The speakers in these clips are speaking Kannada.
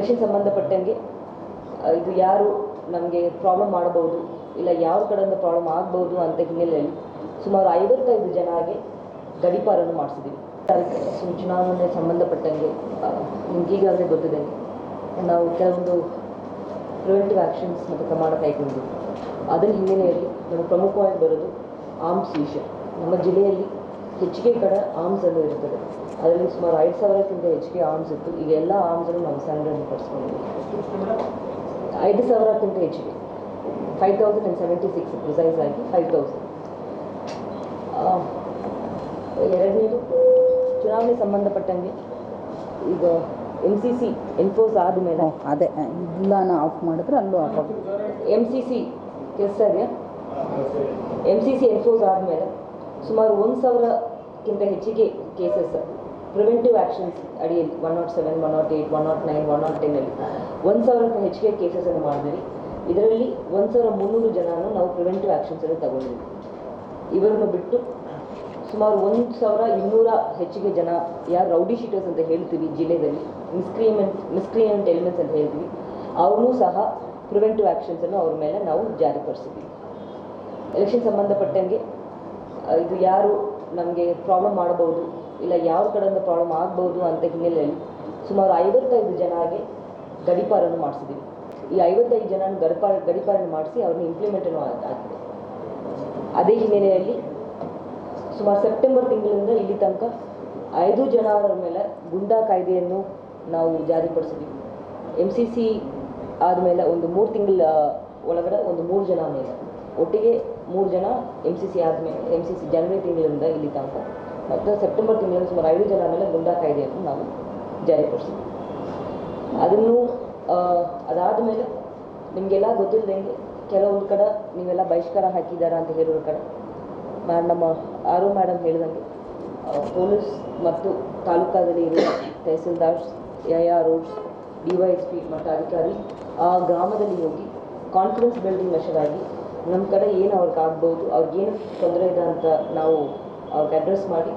ಎಲೆಕ್ಷನ್ ಸಂಬಂಧಪಟ್ಟಂಗೆ ಇದು ಯಾರು ನಮಗೆ ಪ್ರಾಬ್ಲಮ್ ಮಾಡಬಹುದು, ಇಲ್ಲ ಯಾವ ಕಡೆಯಿಂದ ಪ್ರಾಬ್ಲಮ್ ಆಗ್ಬೋದು ಅಂತ ಹಿನ್ನೆಲೆಯಲ್ಲಿ ಸುಮಾರು ಐವತ್ತೈದು ಜನಗೆ ಗಡಿಪಾರನ್ನು ಮಾಡಿಸಿದ್ದೀವಿ. ಚುನಾವಣೆ ಸಂಬಂಧಪಟ್ಟಂಗೆ ಈಗಾಗಲೇ ಗೊತ್ತಿದೆ. ನಾವು ಕೆಲವೊಂದು ಪ್ರಿವೆಂಟಿವ್ ಆ್ಯಕ್ಷನ್ಸ್ ಮತ್ತು ಪ್ರಮಾಣ ಕೈಗೊಂಡು ಅದರ ಹಿನ್ನೆಲೆಯಲ್ಲಿ ನಮ್ಮ ಪ್ರಮುಖವಾಗಿ ಬರೋದು ಆಮ್ಸ್ ವಿಷಯ ನಮ್ಮ ಜಿಲ್ಲೆಯಲ್ಲಿ ಹೆಚ್ಚಿಗೆ ಕಡೆ ಆರ್ಮ್ಸ್ ಎಲ್ಲ ಇರ್ತದೆ. ಅದರಲ್ಲಿ ಸುಮಾರು ಐದು ಸಾವಿರಕ್ಕಿಂತ ಹೆಚ್ಚಿಗೆ ಆರ್ಮ್ಸ್ ಇತ್ತು. ಈಗ ಎಲ್ಲ ಆರ್ಮ್ಸನ್ನು ನಾವು ಸಂಗ್ರಹಣೆಪಡಿಸ್ಕೊಂಡಿದ್ದೀವಿ ಐದು ಸಾವಿರಕ್ಕಿಂತ ಹೆಚ್ಚಿಗೆ five thousand and seventy six precise ಆಗಿ ಫೈವ್ ತೌಸಂಡ್ ಎರಡನೇದು ಚುನಾವಣೆ ಸಂಬಂಧಪಟ್ಟಂಗೆ ಈಗ ಎಂ ಸಿ ಸಿ ಎನ್ಫೋರ್ಸ್ ಆದಮೇಲೆ ಅದೇ ಎಲ್ಲಾನ ಆಫ್ ಮಾಡಿದ್ರೆ ಅಲ್ಲೂ ಆಫ್ ಎಂ ಸಿ ಸಿ ಕೆಲಸ ಇದೆಯಾ ಎಂ ಸಿ ಸಿ ಎನ್ಫೋರ್ಸ್ ಆದಮೇಲೆ ಸುಮಾರು ಒಂದು ಸಾವಿರಕ್ಕಿಂತ ಹೆಚ್ಚಿಗೆ ಕೇಸಸ್ ಪ್ರಿವೆಂಟಿವ್ ಆ್ಯಕ್ಷನ್ಸ್ ಅಡಿಯಲ್ಲಿ one nought seven one nought eight one nought nine one nought ಟೆನ್ನಲ್ಲಿ ಒಂದು ಸಾವಿರಕ್ಕೂ ಹೆಚ್ಚಿಗೆ ಕೇಸಸನ್ನು ಮಾಡಿದ್ವಿ. ಇದರಲ್ಲಿ ಒಂದು ಸಾವಿರ ಮುನ್ನೂರು ಜನನು ನಾವು ಪ್ರಿವೆಂಟಿವ್ ಆ್ಯಕ್ಷನ್ಸನ್ನು ತಗೊಂಡಿದ್ವಿ. ಇವರನ್ನು ಬಿಟ್ಟು ಸುಮಾರು ಒಂದು ಸಾವಿರ ಇನ್ನೂರ ಹೆಚ್ಚಿಗೆ ಜನ, ಯಾರು ರೌಡಿ ಶೀಟರ್ಸ್ ಅಂತ ಹೇಳ್ತೀವಿ ಜಿಲ್ಲೆಯಲ್ಲಿ ಮಿಸ್ಕ್ರಿಯಮೆಂಟ್ ಮಿಸ್ಕ್ರಿಯಮೆಂಟ್ ಎಲಿಮೆಂಟ್ಸ್ ಅಂತ ಹೇಳ್ತೀವಿ, ಅವ್ರನ್ನೂ ಸಹ ಪ್ರಿವೆಂಟಿವ್ ಆ್ಯಕ್ಷನ್ಸನ್ನು ಅವ್ರ ಮೇಲೆ ನಾವು ಜಾರಿಪಡಿಸಿದ್ವಿ. ಎಲೆಕ್ಷನ್ ಸಂಬಂಧಪಟ್ಟಂಗೆ ಇದು ಯಾರು ನಮಗೆ ಪ್ರಾಬ್ಲಮ್ ಮಾಡಬಹುದು ಇಲ್ಲ ಯಾವ ಕಡೆಯಿಂದ ಪ್ರಾಬ್ಲಮ್ ಆಗ್ಬೋದು ಅಂತ ಹಿನ್ನೆಲೆಯಲ್ಲಿ ಸುಮಾರು ಐವತ್ತೈದು ಜನಗೆ ಗಡಿಪಾರನ್ನು ಮಾಡಿಸಿದ್ದೀವಿ ಈ ಐವತ್ತೈದು ಜನ ಗಡಿಪಾರ ಗಡಿಪಾರನ್ನು ಮಾಡಿಸಿ ಅವ್ರನ್ನ ಇಂಪ್ಲಿಮೆಂಟನ್ನು ಆಗಿದೆ ಅದೇ ಹಿನ್ನೆಲೆಯಲ್ಲಿ ಸುಮಾರು ಸೆಪ್ಟೆಂಬರ್ ತಿಂಗಳಿಂದ ಇಲ್ಲಿ ತನಕ ಐದು ಜನರ ಮೇಲೆ ಗುಂಡಾ ಕಾಯ್ದೆಯನ್ನು ನಾವು ಜಾರಿಪಡಿಸಿದ್ದೀವಿ ಎಂ ಸಿ ಸಿ ಆದಮೇಲೆ ಒಂದು ಮೂರು ತಿಂಗಳ ಒಳಗಡೆ ಒಂದು ಮೂರು ಜನ ಮೇಲೆ. ಒಟ್ಟಿಗೆ ಮೂರು ಜನ ಎಂ ಸಿ ಸಿ ಆದಮೇಲೆ ಎಂ ಸಿ ಸಿ ಜನವರಿ ತಿಂಗಳಿಂದ ಇಲ್ಲಿ ತನಕ. ಮತ್ತು ಸೆಪ್ಟೆಂಬರ್ ತಿಂಗಳಲ್ಲಿ ಸುಮಾರು ಐದು ಜನ ಮೇಲೆ ಗುಂಡಾ ಕಾಯ್ದೆಯನ್ನು ನಾವು ಜಾರಿಪಡಿಸಿದ್ವಿ ಅದನ್ನು ಅದಾದ ಮೇಲೆ ನಿಮಗೆಲ್ಲ ಗೊತ್ತಿಲ್ಲದಂಗೆ ಕೆಲವೊಂದು ಕಡೆ ನೀವೆಲ್ಲ ಬಹಿಷ್ಕಾರ ಹಾಕಿದ್ದಾರೆ ಅಂತ ಹೇಳೋರ ಕಡೆ ನಮ್ಮ ಆರು ಮೇಡಮ್ ಹೇಳಿದಂಗೆ ಪೊಲೀಸ್ ಮತ್ತು ತಾಲೂಕಾದಲ್ಲಿ ಇರುವ tahsildars, A R roads D Y S P ಮತ್ತು ಅಧಿಕಾರಿ ಆ ಗ್ರಾಮದಲ್ಲಿ ಹೋಗಿ ಕಾನ್ಫಿಡೆನ್ಸ್ ಬಿಲ್ಡಿಂಗ್ ಮೆಷರ್ ನಮ್ಮ ಕಡೆ ಏನು ಅವ್ರಿಗೆ ಆಗ್ಬೋದು ಅವ್ರಿಗೇನು ತೊಂದರೆ ಇದೆ ಅಂತ ನಾವು ಅವ್ರಿಗೆ ಅಡ್ರೆಸ್ ಮಾಡಿ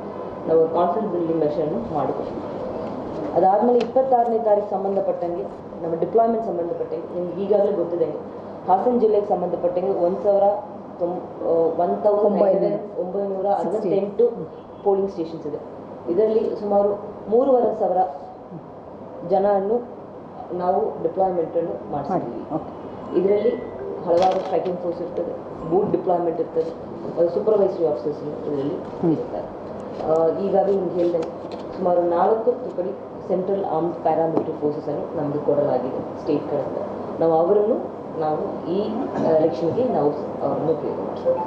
ನಾವು ಕಾನ್ಫಿಡೆನ್ಸ್ ಬಿಲ್ಡಿಂಗ್ ಮೆಷನ್ನು ಮಾಡಿಕೊಡ್ತೀವಿ ಅದಾದಮೇಲೆ ಇಪ್ಪತ್ತಾರನೇ ತಾರೀಕು ಸಂಬಂಧಪಟ್ಟಂಗೆ ನಮ್ಮ ಡಿಪ್ಲಾಯ್ಮೆಂಟ್ ಸಂಬಂಧಪಟ್ಟಂಗೆ ನಿಮ್ಗೆ ಈಗಾಗಲೇ ಗೊತ್ತಿದೆ ಹಾಸನ ಜಿಲ್ಲೆಗೆ ಸಂಬಂಧಪಟ್ಟಂಗೆ ಒಂದು ಸಾವಿರ ಒನ್ ತೌಸಂಡ್ ಒಂಬೈನೂರ. ಅರವತ್ತೆಂಟು ಪೋಲಿಂಗ್ ಸ್ಟೇಷನ್ಸ್ ಇದೆ. ಇದರಲ್ಲಿ ಸುಮಾರು ಮೂರುವರೆ ಸಾವಿರ ಜನರನ್ನು ನಾವು ಡಿಪ್ಲಾಯ್ಮೆಂಟನ್ನು ಮಾಡಿ ಮಾಡಿಸಿದ್ದೀವಿ. ಇದರಲ್ಲಿ ಹಲವಾರು ಸ್ಟ್ರೈಕಿಂಗ್ ಫೋರ್ಸ್ ಇರ್ತದೆ. ಬೂಟ್ ಡಿಪ್ಲಾಯ್ಮೆಂಟ್ ಇರ್ತದೆ. ಅದು ಸೂಪರ್ವೈಸರಿ ಆಫೀಸರ್ಸ್ ಇದರಲ್ಲಿ. ಇರ್ತಾರೆ ಈಗಾಗಲೇ ನಿಮ್ಗೆ ಹೇಳಿದೆ ಸುಮಾರು ನಾಲ್ಕು ತುಕಡಿ ಸೆಂಟ್ರಲ್ ಆರ್ಮ್ಡ್ ಪ್ಯಾರಾಮಿಲಿಟರಿ ಫೋರ್ಸಸನ್ನು ನಮಗೆ ಕೊಡಲಾಗಿದೆ ಸ್ಟೇಟ್ಗಳಿಂದ ನಾವು ಅವರನ್ನು ನಾವು ಈ ಎಲೆಕ್ಷನ್ಗೆ ನಾವು ಅವರನ್ನು ಉಪಯೋಗ ಮಾಡ್ತೀವಿ